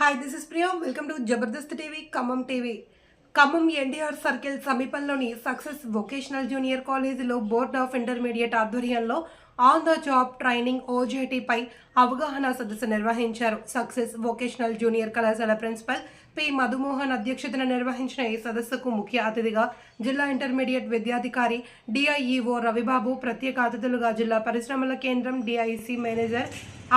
Hi, this is Priya. Welcome to Jabardast TV, Khammam TV. Khammam NTR circle సమీపంలోని success vocational junior కాలేజీలో board of intermediate ఆధ్వర్యంలో on the job training ఓజేటీపై అవగాహన సదస్సు నిర్వహించారు success vocational junior కళాశాల principal P Madhumohan అధ్యక్షతన నిర్వహించిన ఈ సదస్సుకు ముఖ్య అతిథిగా జిల్లా ఇంటర్మీడియట్ విద్యాధికారి డిఐఈఓ రవిబాబు ప్రత్యేక అతిథులుగా జిల్లా పరిశ్రమల కేంద్రం DIC manager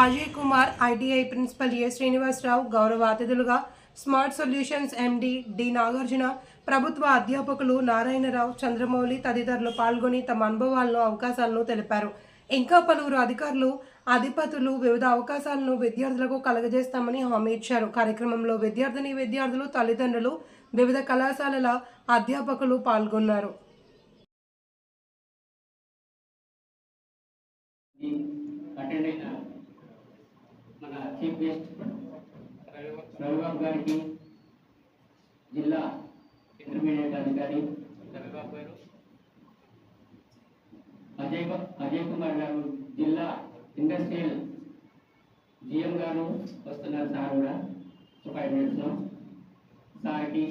Ajay Kumar ITI principal A Srinivasarao గౌరవ అతిథులుగా smart solutions MD D Nagarjuna ప్రభుత్వ అధ్యాపకులు నారాయణరావు చంద్రమౌళి తదితరులు పాల్గొని తమ అనుభవాలను అవకాశాలను తెలిపారు ఇంకా పలువురు అధికారులు అధిపతులు వివిధ అవకాశాలను విద్యార్థులకు కలగజేస్తామని హామీ ఇచ్చారు కార్యక్రమంలో విద్యార్థిని విద్యార్థులు తల్లిదండ్రులు వివిధ కళాశాలల అధ్యాపకులు పాల్గొన్నారు మన చీఫ్ గెస్ట్ రవిబాబు గారికి జిల్లా ఇంటర్మీడియట్ అధికారి అజయ్ అజయ్ కుమార్ గారు జిల్లా ఇండస్ట్రియల్ జిఎం గారు వస్తున్నారు సార్ కూడా ఒక ఐదు మినిట్స్లో సార్కి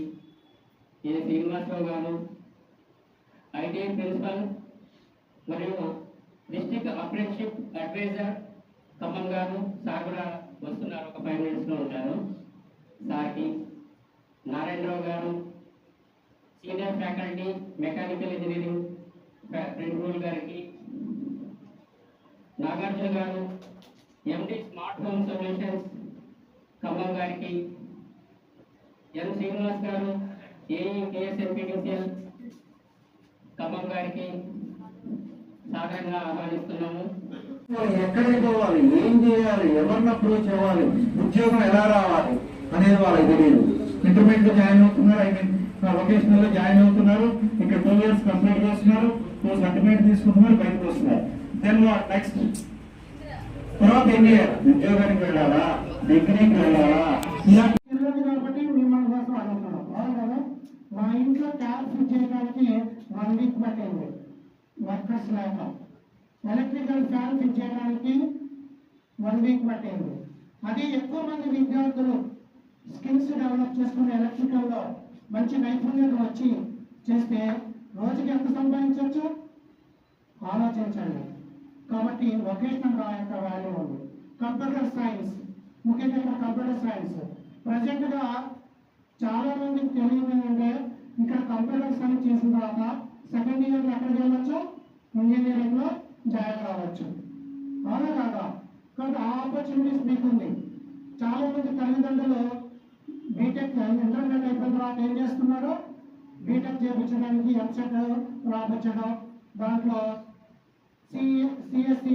ఏ శ్రీనివాసరావు గారు ఐటీఐ ప్రిన్సిపల్ మరియు డిస్టిక్ అప్రెంటిషిప్ అడ్వైజర్ ఖమ్మం గారు సార్ కూడా వస్తున్నారు ఒక ఫైవ్ లో ఉంటారు సాకి నారాయణరావు గారు senior faculty mechanical engineering principal గారికి నాగార్జున గారు MD smart home solutions Khammam గారికి ఎన్ శ్రీనివాస్ గారు ఏఈఎస్ఎల్ e ఖమ్మం గారికి సాధారణంగా ఆహ్వానిస్తున్నాము ఎక్కడికి పోవాలి ఏం చేయాలి ఎవరిని అప్రోచ్ అవ్వాలి ఉద్యోగం ఎలా రావాలి అనేది వాళ్ళకి తెలియదు ఇంటర్మీడియట్ జాయిన్ అవుతున్నారు ఐ మీన్ లో జాయిన్ అవుతున్నారు ఇక్కడ టూ ఇయర్స్ కంప్లీట్ చేస్తున్నారు టూ సర్టిఫికేట్ తీసుకుంటున్నారు బయటకు వస్తున్నారు దెన్ వాట్ నెక్స్ట్ తర్వాత ఏం చేయాలి ఉద్యోగానికి వెళ్ళాలా డిగ్రీకి వెళ్ళాలా కాబట్టి మా ఇంట్లో చేయడానికి వన్ వీక్ పట్టింది వర్కర్స్ లేక ఎలక్ట్రికల్ ఫ్యాన్ చేయడానికి వన్ వీక్ పట్టింది అది ఎక్కువ మంది విద్యార్థులు స్కిల్స్ డెవలప్ చేసుకుని ఎలక్ట్రికల్లో మంచి నైపుణ్యం వచ్చి చేస్తే రోజుకి ఎంత సంపాదించవచ్చు ఆలోచించండి కాబట్టి వొకేషనల్ రా యొక్క వాల్యూ ఉంది కంప్యూటర్ సైన్స్ ముఖ్యంగా ఇక్కడ కంప్యూటర్ సైన్స్ ప్రజెంట్గా మందికి తెలియదు అంటే ఇక్కడ కంప్యూటర్ సైన్స్ చేసిన తర్వాత సెకండ్ ఇయర్లో ఎక్కడికి వెళ్ళొచ్చు ఇంజనీరింగ్లో జాయిన్ కావచ్చు అవునా కాదా కాబట్టి ఆ ఆపర్చునిటీస్ మీకుంది చాలామంది తల్లిదండ్రులు ఇంటర్మీడియట్ అయిపోయిన వాళ్ళు ఏం చేస్తున్నారు బీటెక్ చేయించడానికి ఎంసెట్ రాబించడం దాంట్లో సిఎస్సి